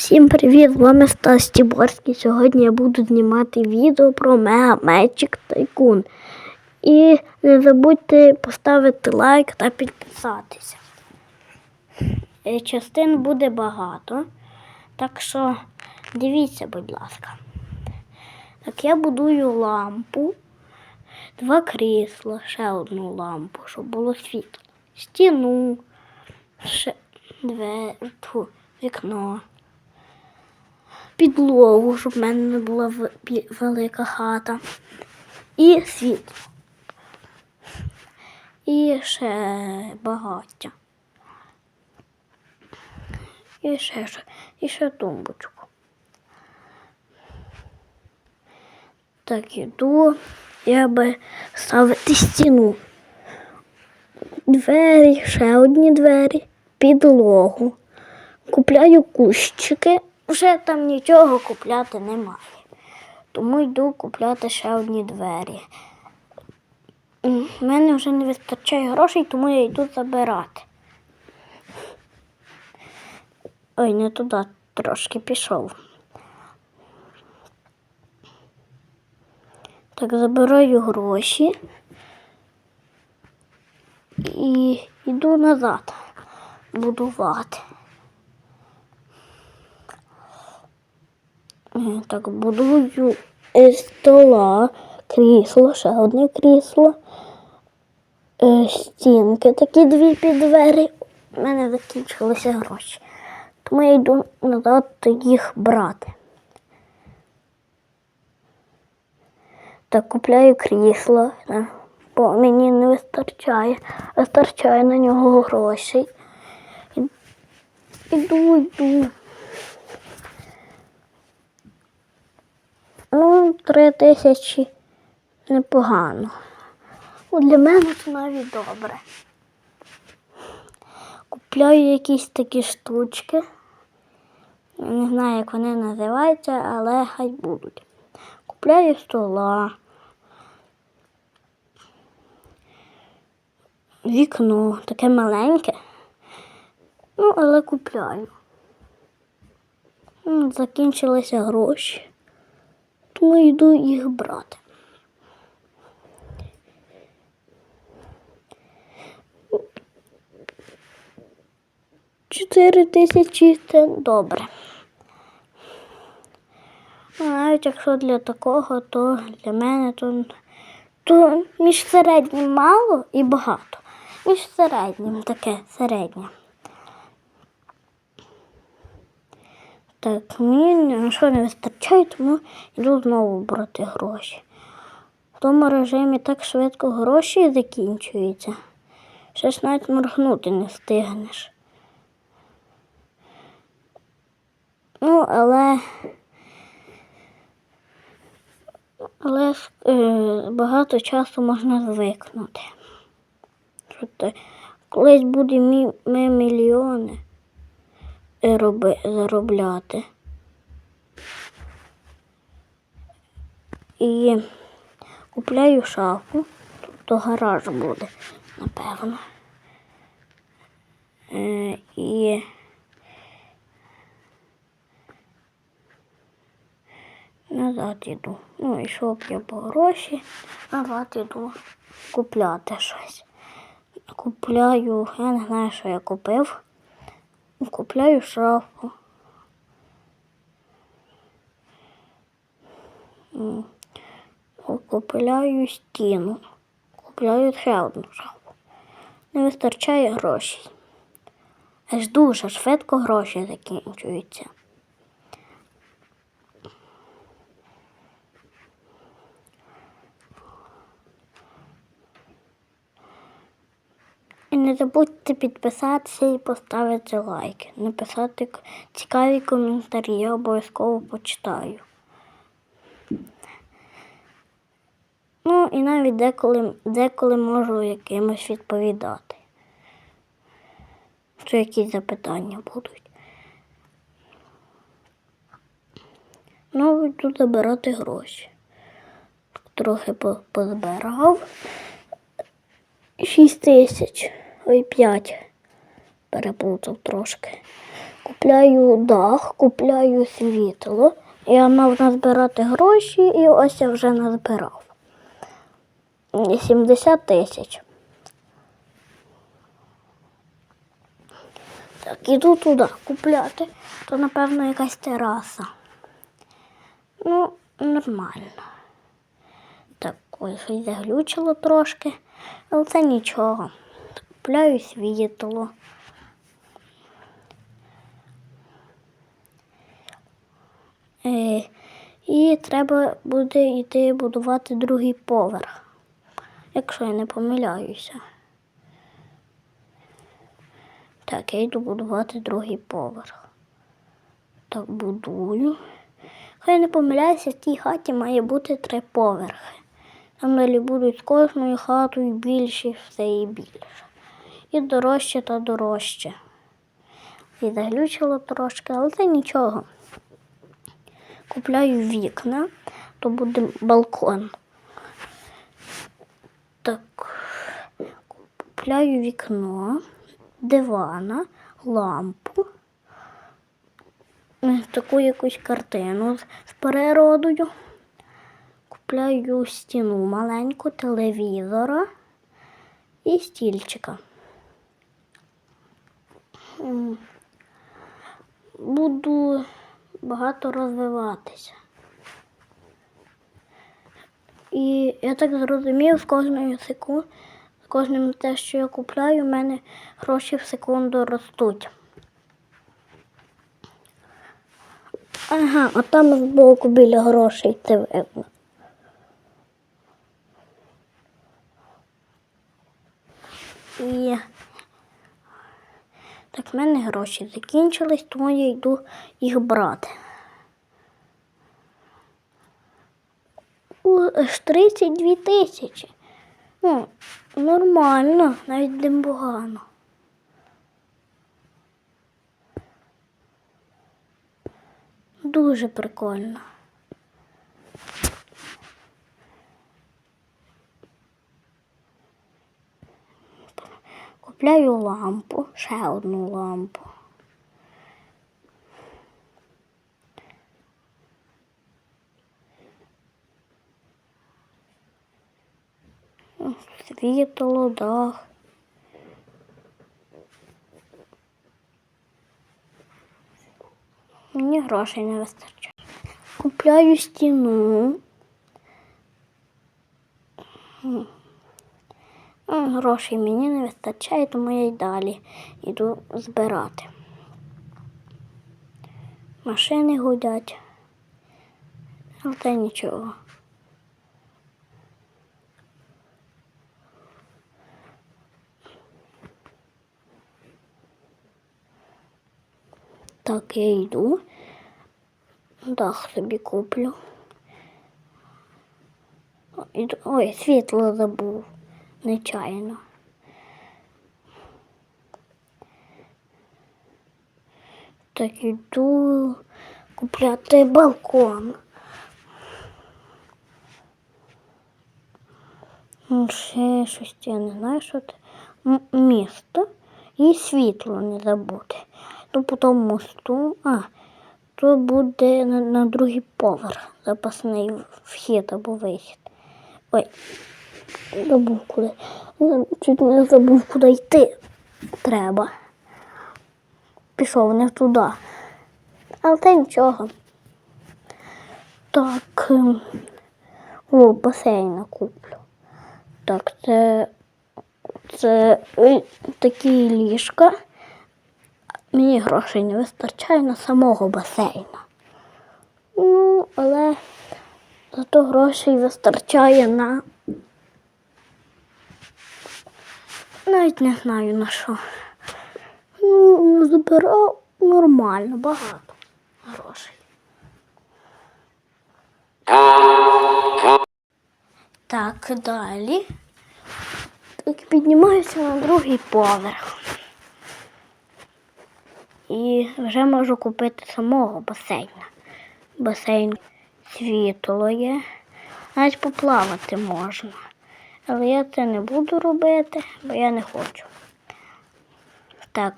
Всім привіт! З вами Стас Тіборський. Сьогодні я буду знімати відео про Мега Magic Tycoon. І не забудьте поставити лайк та підписатися. Е, Частин буде багато, так що дивіться, будь ласка. Так, я будую лампу, два крісла, ще одну лампу, щоб було світло. Стіну, ще двері, вікно підлогу, щоб в мене не була велика хата. І світло. І ще багаття. І ще, і ще тумбочку. Так, іду. Я би ставити стіну. Двері, ще одні двері, підлогу. Купляю кущики. Вже там нічого купляти немає. Тому йду купляти ще одні двері. У мене вже не вистачає грошей, тому я йду забирати. Ой, не туди трошки пішов. Так, забираю гроші і йду назад будувати. Так, будую стола, крісло, ще одне крісло, е, стінки такі дві під двері. У мене закінчилися гроші. Тому я йду назад їх брати. Так, купляю крісло, е, бо мені не вистачає, вистачає на нього грошей. Іду, йду. Ну, три тисячі непогано. Для мене це навіть добре. Купляю якісь такі штучки. Не знаю, як вони називаються, але хай будуть. Купляю стола. Вікно таке маленьке. Ну, але купляю. Закінчилися гроші тому йду їх брати. Чотири тисячі це добре. Ну, навіть якщо для такого, то для мене то, то між середнім мало і багато. Між середнім таке середнє. Так, мені на що не вистачає, тому йду знову брати гроші. В тому режимі так швидко гроші закінчуються. Ще ж навіть моргнути не встигнеш. Ну, але. Але е, багато часу можна звикнути. Що колись буде ми мільйони роби, заробляти. І купляю шафу, тобто гараж буде, напевно. Е, і назад іду. Ну, йшов я по гроші, назад іду купляти щось. Купляю, я не знаю, що я купив. Купляю шапку. Купляю стіну. Купляю ще одну шапку. Не вистачає грошей. Аж дуже швидко гроші закінчуються. Не забудьте підписатися і поставити лайк. Написати цікаві коментарі, я обов'язково почитаю. Ну і навіть деколи, деколи можу якимось відповідати. Що якісь запитання будуть. Ну, йду забирати гроші. Трохи по- позбирав. Шість тисяч. Ой, п'ять. Переплутав трошки. купляю дах, купляю світло. Я мав назбирати гроші і ось я вже назбирав. 70 тисяч. Так, іду туди купляти. То, напевно, якась тераса. Ну, нормально. Так, ой, щось заглючило трошки, але це нічого. Купляю світло. Е, і треба буде йти будувати другий поверх, якщо я не помиляюся. Так, я йду будувати другий поверх. Так, будую. Хай не помиляюся, в тій хаті має бути три поверхи. Там далі будуть з кожною хатою більше, все і більше. І дорожче та дорожче. І заглючило трошки, але це нічого. Купляю вікна, то буде балкон. Так, купляю вікно, дивана, лампу, таку якусь картину з природою. Купляю стіну маленьку, телевізора і стільчика. Буду багато розвиватися. І я так зрозумів, з кожною секунд, з кожним те, що я купляю, у мене гроші в секунду ростуть. Ага, а там збоку біля грошей це видно. І так, в мене гроші закінчились, тому я йду їх брати. Аж 32 тисячі. Ну, нормально, навіть не. Дуже прикольно. Купляю лампу, ще одну лампу. Світло, дах. Мені грошей не вистачає. Купляю стіну. Грошей мені не вистачає, тому я й далі йду збирати. Машини гудять. Але нічого. Так, я йду. Дах собі куплю. Ой, світло забув. Нечайно. Так іду купляти балкон. Ще щось я не знаю, що це. Місто і світло не забути. Ну, по тому мосту, а, то буде на, на другий поверх запасний вхід або вихід. Ой, забув куди. Ну, Чуть не забув, куди йти треба. Пішов не туди. Але це нічого. Так. ем, О, басейна куплю. Так, це, це е, такі ліжка. Мені грошей не вистачає на самого басейна. Ну, але зато грошей вистачає на. Навіть не знаю на що. Ну, збирав нормально, багато грошей. Так, далі. Так, піднімаюся на другий поверх. І вже можу купити самого басейна. Басейн світло є. Навіть поплавати можна. Але я це не буду робити, бо я не хочу. Так.